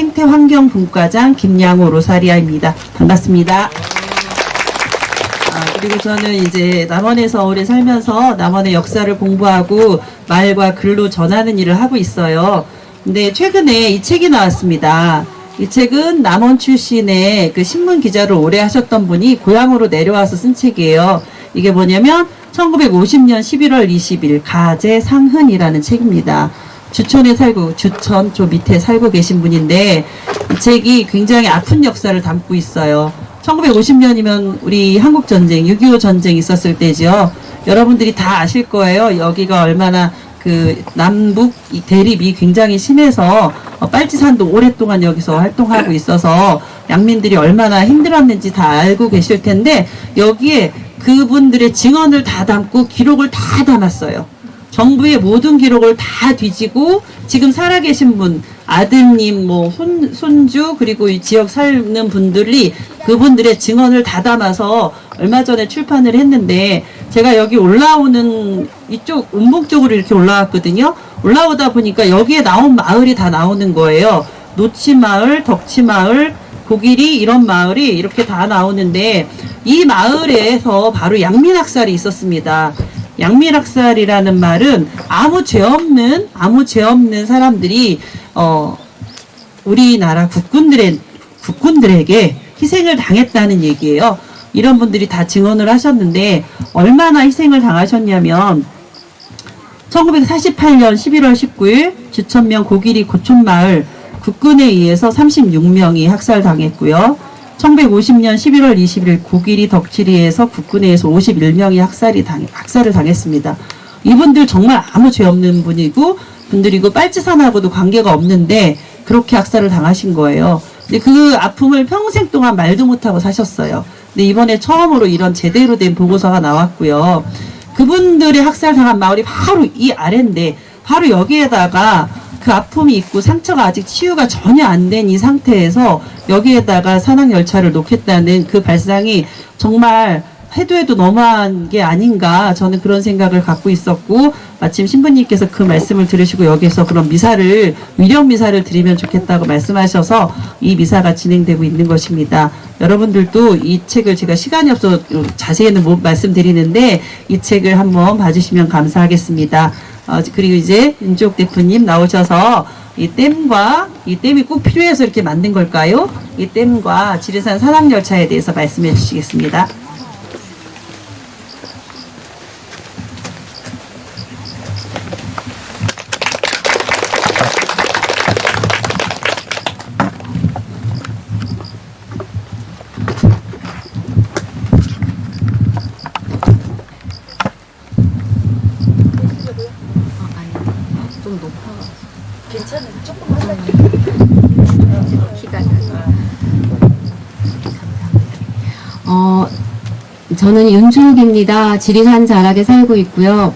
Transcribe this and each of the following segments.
생태환경분과장 김양호 로사리아입니다. 반갑습니다. 아, 그리고 저는 이제 남원에서 오래 살면서 남원의 역사를 공부하고 말과 글로 전하는 일을 하고 있어요. 근데 최근에 이 책이 나왔습니다. 이 책은 남원 출신의 그 신문 기자를 오래 하셨던 분이 고향으로 내려와서 쓴 책이에요. 이게 뭐냐면 1950년 11월 20일 가제 상흔이라는 책입니다. 주촌에 살고 주천 저 밑에 살고 계신 분인데 이 책이 굉장히 아픈 역사를 담고 있어요. 1950년이면 우리 한국 전쟁, 6.25 전쟁 있었을 때죠. 여러분들이 다 아실 거예요. 여기가 얼마나 그 남북 이 대립이 굉장히 심해서 어, 빨치산도 오랫동안 여기서 활동하고 있어서 양민들이 얼마나 힘들었는지 다 알고 계실 텐데 여기에 그분들의 증언을 다 담고 기록을 다 담았어요. 정부의 모든 기록을 다 뒤지고 지금 살아계신 분 아드님 뭐 손, 손주 그리고 이 지역 사는 분들이 그분들의 증언을 다 담아서 얼마 전에 출판을 했는데 제가 여기 올라오는 이쪽 운봉 쪽으로 이렇게 올라왔거든요 올라오다 보니까 여기에 나온 마을이 다 나오는 거예요 노치마을 덕치마을 고길이 이런 마을이 이렇게 다 나오는데 이 마을에서 바로 양민학살이 있었습니다. 양민학살이라는 말은 아무 죄 없는 아무 죄 없는 사람들이 어 우리나라 국군들의 국군들에게 희생을 당했다는 얘기예요. 이런 분들이 다 증언을 하셨는데 얼마나 희생을 당하셨냐면 1948년 11월 19일 주천면 고길이 고촌마을 국군에 의해서 36명이 학살당했고요. 1950년 11월 20일 고길이 덕칠리에서 국군에 의해서 51명이 학살이 당, 학살을 당했습니다. 이분들 정말 아무 죄 없는 분이고 분들이고 빨치산하고도 관계가 없는데 그렇게 학살을 당하신 거예요. 근데 그 아픔을 평생 동안 말도 못하고 사셨어요. 근데 이번에 처음으로 이런 제대로 된 보고서가 나왔고요. 그분들의 학살 당한 마을이 바로 이 아래인데 바로 여기에다가 그 아픔이 있고 상처가 아직 치유가 전혀 안 된 이 상태에서 여기에다가 산악열차를 놓겠다는 그 발상이 정말 해도 해도 너무한 게 아닌가 저는 그런 생각을 갖고 있었고 마침 신부님께서 그 말씀을 들으시고 여기서 그런 미사를 위령 미사를 드리면 좋겠다고 말씀하셔서 이 미사가 진행되고 있는 것입니다. 여러분들도 이 책을 제가 시간이 없어 자세히는 못 말씀드리는데 이 책을 한번 봐주시면 감사하겠습니다. 어, 그리고 이제 윤주옥 대표님 나오셔서 이 댐과 이 댐이 꼭 필요해서 이렇게 만든 걸까요? 이 댐과 지리산 산악열차에 대해서 말씀해 주시겠습니다. 어, 저는 윤주욱입니다. 지리산 자락에 살고 있고요.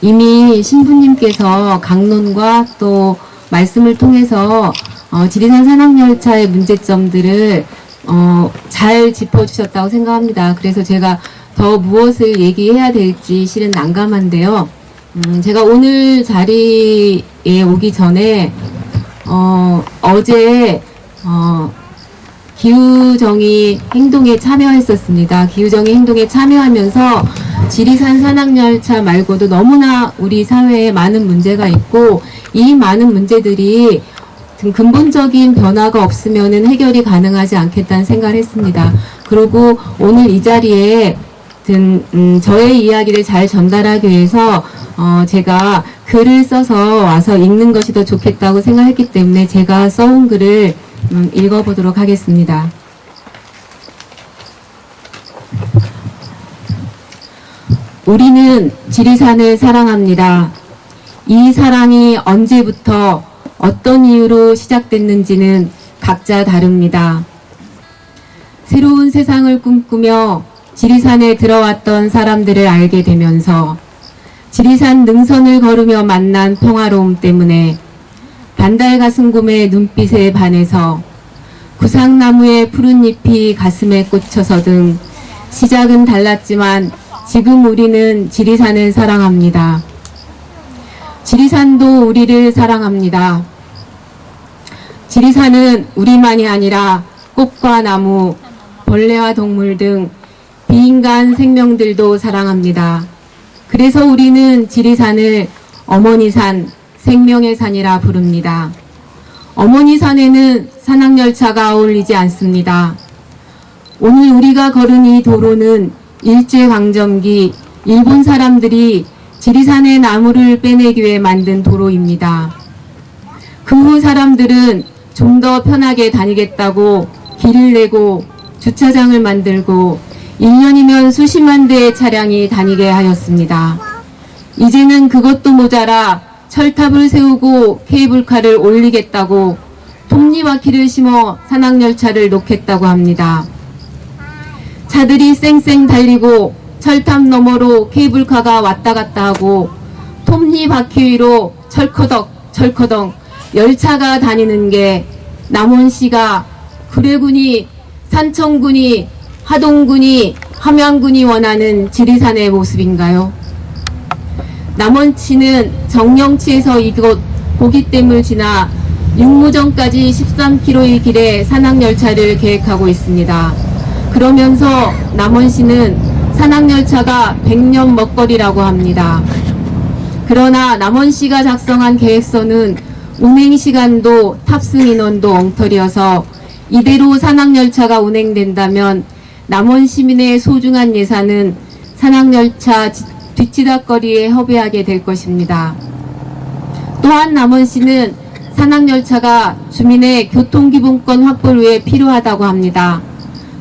이미 신부님께서 강론과 또 말씀을 통해서 어, 지리산 산악열차의 문제점들을 어, 잘 짚어주셨다고 생각합니다. 그래서 제가 더 무엇을 얘기해야 될지 실은 난감한데요. 음, 제가 오늘 자리에 오기 전에 어, 어제 어, 기후정의 행동에 참여했었습니다. 기후정의 행동에 참여하면서 지리산 산악열차 말고도 너무나 우리 사회에 많은 문제가 있고 이 많은 문제들이 좀 근본적인 변화가 없으면은 해결이 가능하지 않겠다는 생각을 했습니다. 그리고 오늘 이 자리에 든, 음, 저의 이야기를 잘 전달하기 위해서 어, 제가 글을 써서 와서 읽는 것이 더 좋겠다고 생각했기 때문에 제가 써온 글을 음, 읽어보도록 하겠습니다. 우리는 지리산을 사랑합니다. 이 사랑이 언제부터 어떤 이유로 시작됐는지는 각자 다릅니다. 새로운 세상을 꿈꾸며 지리산에 들어왔던 사람들을 알게 되면서 지리산 능선을 걸으며 만난 평화로움 때문에 반달 가슴곰의 눈빛에 반해서 구상나무의 푸른 잎이 가슴에 꽂혀서 등 시작은 달랐지만 지금 우리는 지리산을 사랑합니다. 지리산도 우리를 사랑합니다. 지리산은 우리만이 아니라 꽃과 나무, 벌레와 동물 등 비인간 생명들도 사랑합니다. 그래서 우리는 지리산을 어머니산, 생명의 산이라 부릅니다. 어머니 산에는 산악열차가 어울리지 않습니다. 오늘 우리가 걸은 이 도로는 일제강점기 일본 사람들이 지리산의 나무를 빼내기 위해 만든 도로입니다. 그 후 사람들은 좀 더 편하게 다니겠다고 길을 내고 주차장을 만들고 1년이면 수십만 대의 차량이 다니게 하였습니다. 이제는 그것도 모자라 철탑을 세우고 케이블카를 올리겠다고 톱니바퀴를 심어 산악열차를 놓겠다고 합니다. 차들이 쌩쌩 달리고 철탑 너머로 케이블카가 왔다 갔다 하고 톱니바퀴 위로 철커덕 철커덕 열차가 다니는 게 남원시가 구례군이 산청군이 하동군이 함양군이 원하는 지리산의 모습인가요? 남원치는 정령치에서 이곳 고깃댐을 지나 육무정까지 13km의 길에 산악열차를 계획하고 있습니다. 그러면서 남원시는 산악열차가 100년 먹거리라고 합니다. 그러나 남원시가 작성한 계획서는 운행 시간도 탑승 인원도 엉터리여서 이대로 산악열차가 운행된다면 남원 시민의 소중한 예산은 산악열차 지- 뒷지닥거리에 허비하게 될 것입니다. 또한 남원시는 산악열차가 주민의 교통기본권 확보를 위해 필요하다고 합니다.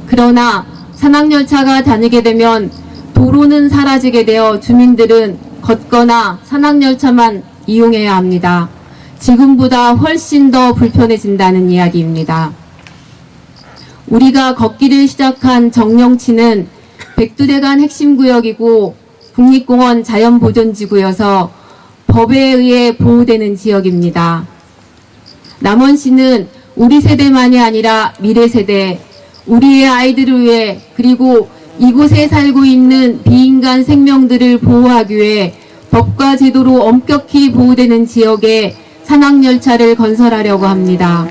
그러나 산악열차가 다니게 되면 도로는 사라지게 되어 주민들은 걷거나 산악열차만 이용해야 합니다. 지금보다 훨씬 더 불편해진다는 이야기입니다. 우리가 걷기를 시작한 정령치는 백두대간 핵심 구역이고 국립공원 자연보존지구여서 법에 의해 보호되는 지역입니다. 남원시는 우리 세대만이 아니라 미래 세대, 우리의 아이들을 위해 그리고 이곳에 살고 있는 비인간 생명들을 보호하기 위해 법과 제도로 엄격히 보호되는 지역에 산악열차를 건설하려고 합니다.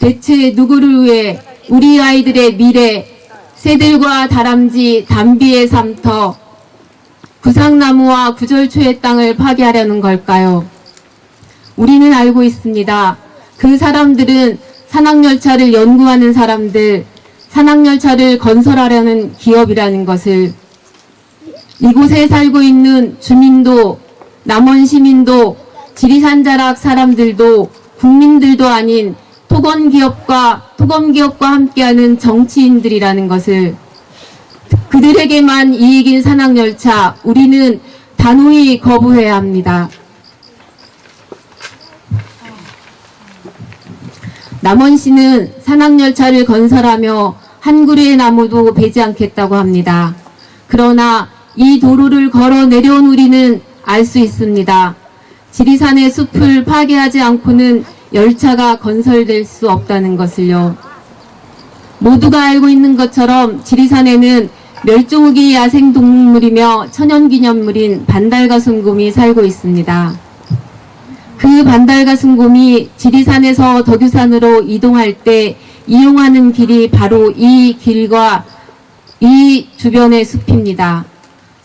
대체 누구를 위해 우리 아이들의 미래, 새들과 다람쥐, 담비의 삼터, 구상나무와 구절초의 땅을 파괴하려는 걸까요? 우리는 알고 있습니다. 그 사람들은 산악열차를 연구하는 사람들, 산악열차를 건설하려는 기업이라는 것을 이곳에 살고 있는 주민도, 남원 시민도, 지리산 자락 사람들도, 국민들도 아닌 토건 기업과 토건 기업과 함께하는 정치인들이라는 것을 그들에게만 이익인 산악열차 우리는 단호히 거부해야 합니다. 남원시는 산악열차를 건설하며 한 그루의 나무도 베지 않겠다고 합니다. 그러나 이 도로를 걸어 내려온 우리는 알 수 있습니다. 지리산의 숲을 파괴하지 않고는 열차가 건설될 수 없다는 것을요. 모두가 알고 있는 것처럼 지리산에는 멸종 위기 야생동물이며 천연기념물인 반달가슴곰이 살고 있습니다. 그 반달가슴곰이 지리산에서 덕유산으로 이동할 때 이용하는 길이 바로 이 길과 이 주변의 숲입니다.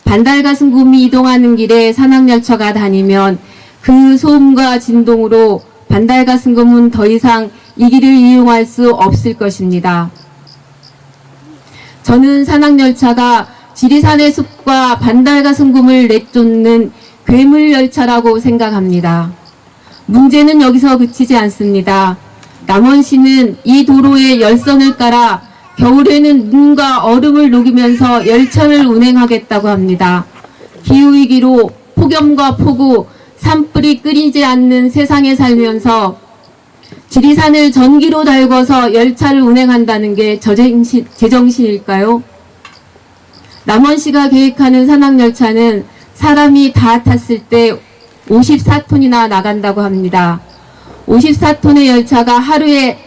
반달가슴곰이 이동하는 길에 산악열차가 다니면 그 소음과 진동으로 반달가슴곰은 더 이상 이 길을 이용할 수 없을 것입니다. 저는 산악열차가 지리산의 숲과 반달가슴곰을 내쫓는 괴물열차라고 생각합니다. 문제는 여기서 그치지 않습니다. 남원시는 이 도로에 열선을 깔아 겨울에는 눈과 얼음을 녹이면서 열차를 운행하겠다고 합니다. 기후위기로 폭염과 폭우, 산불이 끓이지 않는 세상에 살면서 지리산을 전기로 달궈서 열차를 운행한다는 게 저정신, 제정신일까요? 남원시가 계획하는 산악열차는 사람이 다 탔을 때 54톤이나 나간다고 합니다. 54톤의 열차가 하루에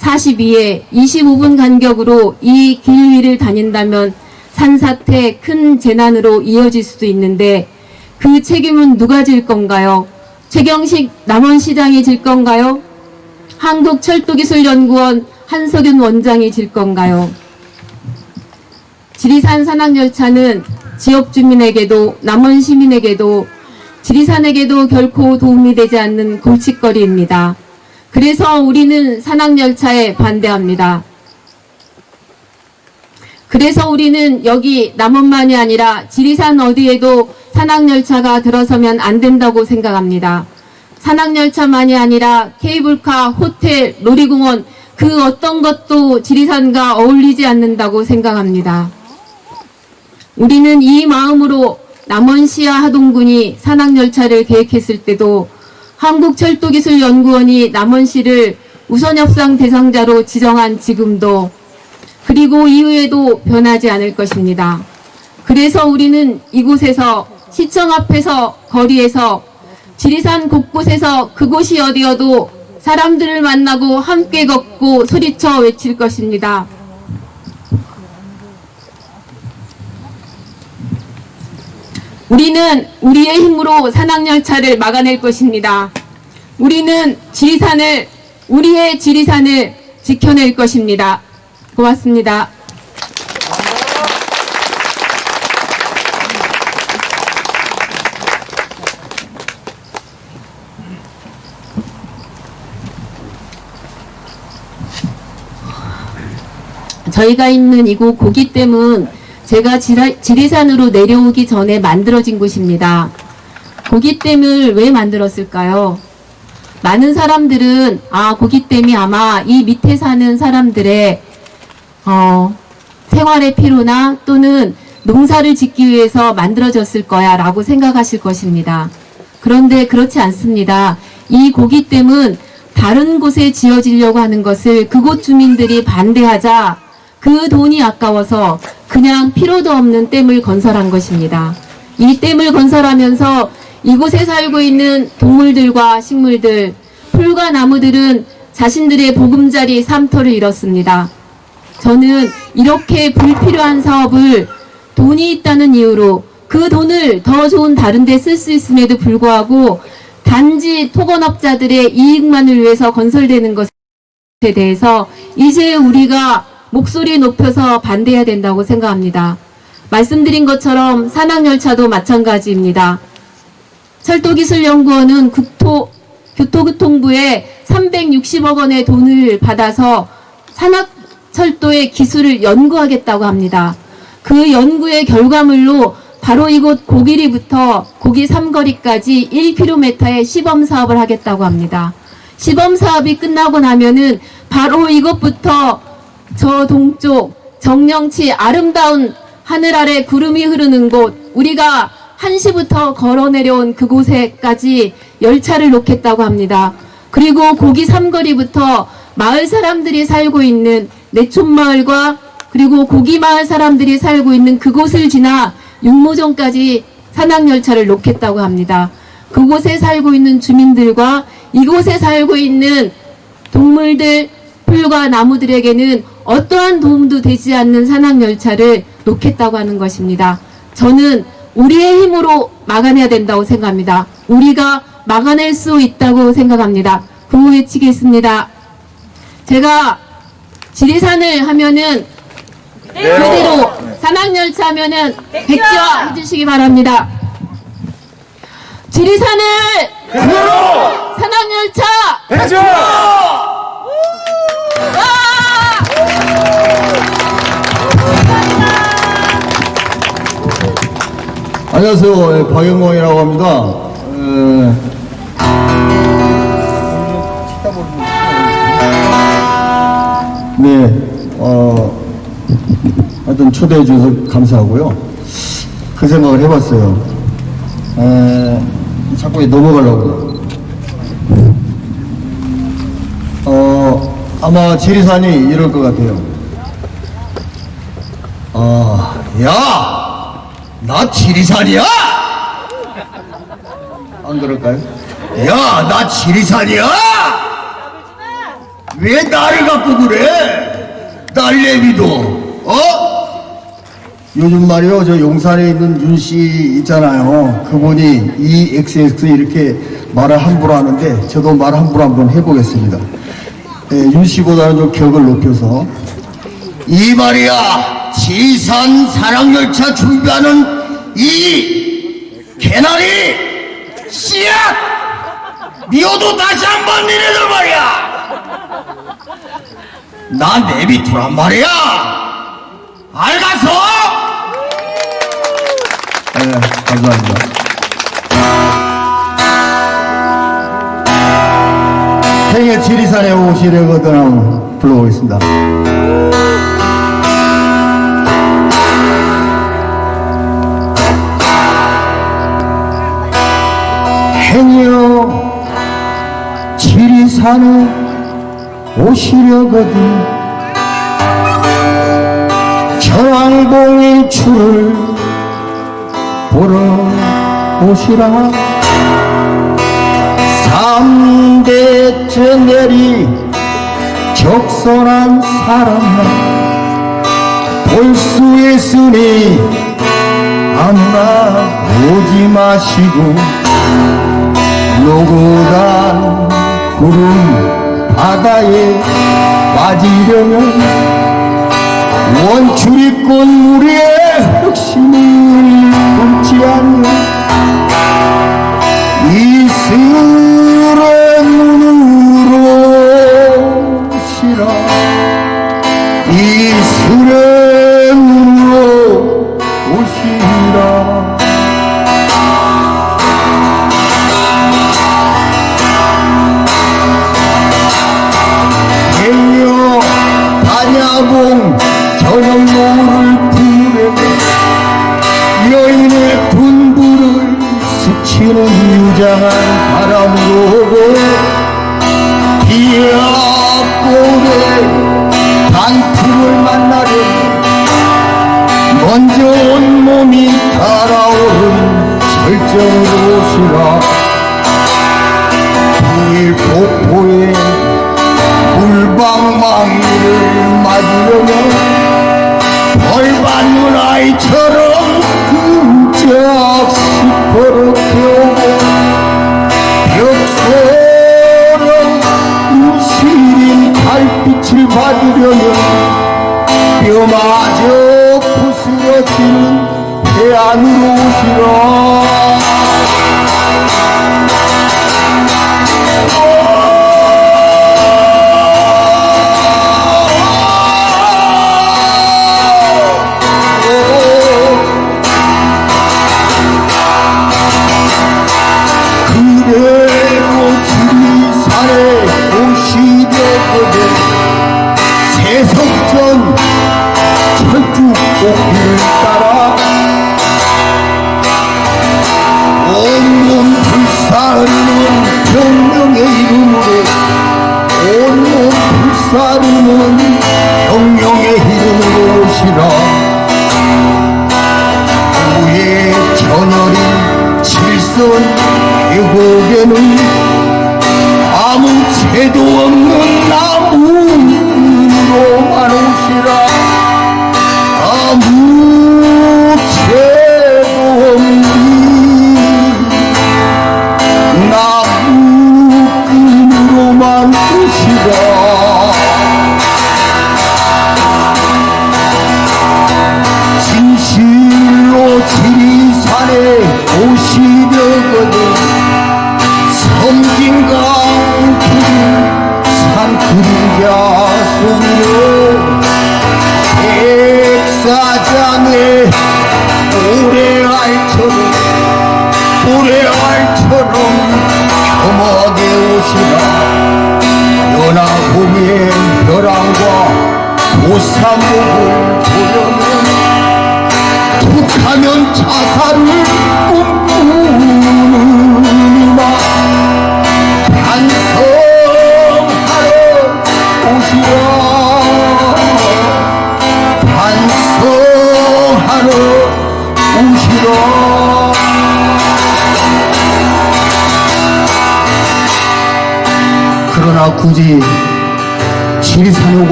42회 25분 간격으로 이 길 위를 다닌다면 산사태 큰 재난으로 이어질 수도 있는데 그 책임은 누가 질 건가요? 최경식 남원시장이 질 건가요? 한국철도기술연구원 한석윤 원장이 질 건가요? 지리산 산악열차는 지역 주민에게도 남원 시민에게도 지리산에게도 결코 도움이 되지 않는 골칫거리입니다. 그래서 우리는 산악열차에 반대합니다. 그래서 우리는 여기 남원만이 아니라 지리산 어디에도 산악열차가 들어서면 안 된다고 생각합니다. 산악열차만이 아니라 케이블카, 호텔, 놀이공원 그 어떤 것도 지리산과 어울리지 않는다고 생각합니다. 우리는 이 마음으로 남원시와 하동군이 산악열차를 계획했을 때도 한국철도기술연구원이 남원시를 우선협상 대상자로 지정한 지금도 그리고 이후에도 변하지 않을 것입니다. 그래서 우리는 이곳에서 시청 앞에서 거리에서 지리산 곳곳에서 그곳이 어디여도 사람들을 만나고 함께 걷고 소리쳐 외칠 것입니다. 우리는 우리의 힘으로 산악열차를 막아낼 것입니다. 우리는 지리산을, 우리의 지리산을 지켜낼 것입니다. 고맙습니다. 저희가 있는 이곳 고기댐은 제가 지리산으로 내려오기 전에 만들어진 곳입니다. 고기댐을 왜 만들었을까요? 많은 사람들은 아 고기댐이 아마 이 밑에 사는 사람들의 어, 생활의 필요나 또는 농사를 짓기 위해서 만들어졌을 거야 라고 생각하실 것입니다. 그런데 그렇지 않습니다. 이 고기댐은 다른 곳에 지어지려고 하는 것을 그곳 주민들이 반대하자 그 돈이 아까워서 그냥 필요도 없는 댐을 건설한 것입니다. 이 댐을 건설하면서 이곳에 살고 있는 동물들과 식물들, 풀과 나무들은 자신들의 보금자리 삼터를 잃었습니다. 저는 이렇게 불필요한 사업을 돈이 있다는 이유로 그 돈을 더 좋은 다른 데 쓸 수 있음에도 불구하고 단지 토건업자들의 이익만을 위해서 건설되는 것에 대해서 이제 우리가 목소리 높여서 반대해야 된다고 생각합니다. 말씀드린 것처럼 산악열차도 마찬가지입니다. 철도기술연구원은 국토, 교토교통부에 360억 원의 돈을 받아서 산악철도의 기술을 연구하겠다고 합니다. 그 연구의 결과물로 바로 이곳 고기리부터 고기 삼거리까지 1km의 시범 사업을 하겠다고 합니다. 시범 사업이 끝나고 나면은 바로 이것부터 저 동쪽 정령치 아름다운 하늘 아래 구름이 흐르는 곳 우리가 1시부터 걸어 내려온 그곳에까지 열차를 놓겠다고 합니다. 그리고 고기 삼거리부터 마을 사람들이 살고 있는 내촌마을과 그리고 고기 마을 사람들이 살고 있는 그곳을 지나 육모정까지 산악열차를 놓겠다고 합니다. 그곳에 살고 있는 주민들과 이곳에 살고 있는 동물들, 풀과 나무들에게는 어떠한 도움도 되지 않는 산악열차를 놓겠다고 하는 것입니다. 저는 우리의 힘으로 막아내야 된다고 생각합니다. 우리가 막아낼 수 있다고 생각합니다. 구호 외치겠습니다. 제가 지리산을 하면은 그대로 산악열차 하면은 백지화 해주시기 바랍니다. 지리산을 산악열차 안녕하세요. 예, 박영광이라고 합니다. 에, 네, 어, 하여튼 초대해 주셔서 감사하고요. 그 생각을 해봤어요. 에, 자꾸 넘어가려고. 어, 아마 지리산이 이럴 것 같아요. 아, 야! 나 지리산이야? 안 그럴까요? 야, 나 지리산이야? 왜 나를 갖고 그래? 딸내미도, 어? 요즘 말이요, 저 용산에 있는 윤 씨 있잖아요. 그분이 이 XX 이렇게 말을 함부로 하는데, 저도 말 함부로 한번 해보겠습니다. 윤 씨보다는 좀 격을 높여서 이 말이야 지산 사랑 열차 준비하는 이 개나리 씨앗! 미워도 다시 한 번 니네들 말이야! 나 내비두란 말이야! 알가서? 네, 감사합니다. 지리산에 오시려거든. 불러보겠습니다. 행여 지리산에 오시려거든. 전왕봉의 출을 보러 오시라. 삼대째 내리 적선한 사람은 볼수 있으니 아무나 오지 마시고 노고단 구름 바다에 빠지려면 원출입권 무리의 흑심을 품지 않는 이승.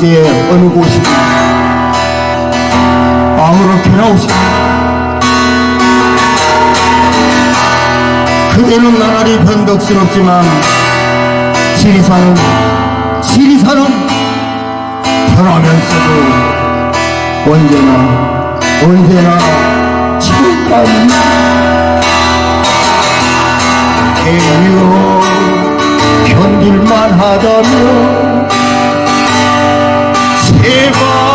황제의 어느 곳이든 아무렇게나 오시다. 그대는 나날이 변덕스럽지만 지리산은 지리산은 변하면서도 언제나 언제나 지금까지 대유 견딜만 하다며 제발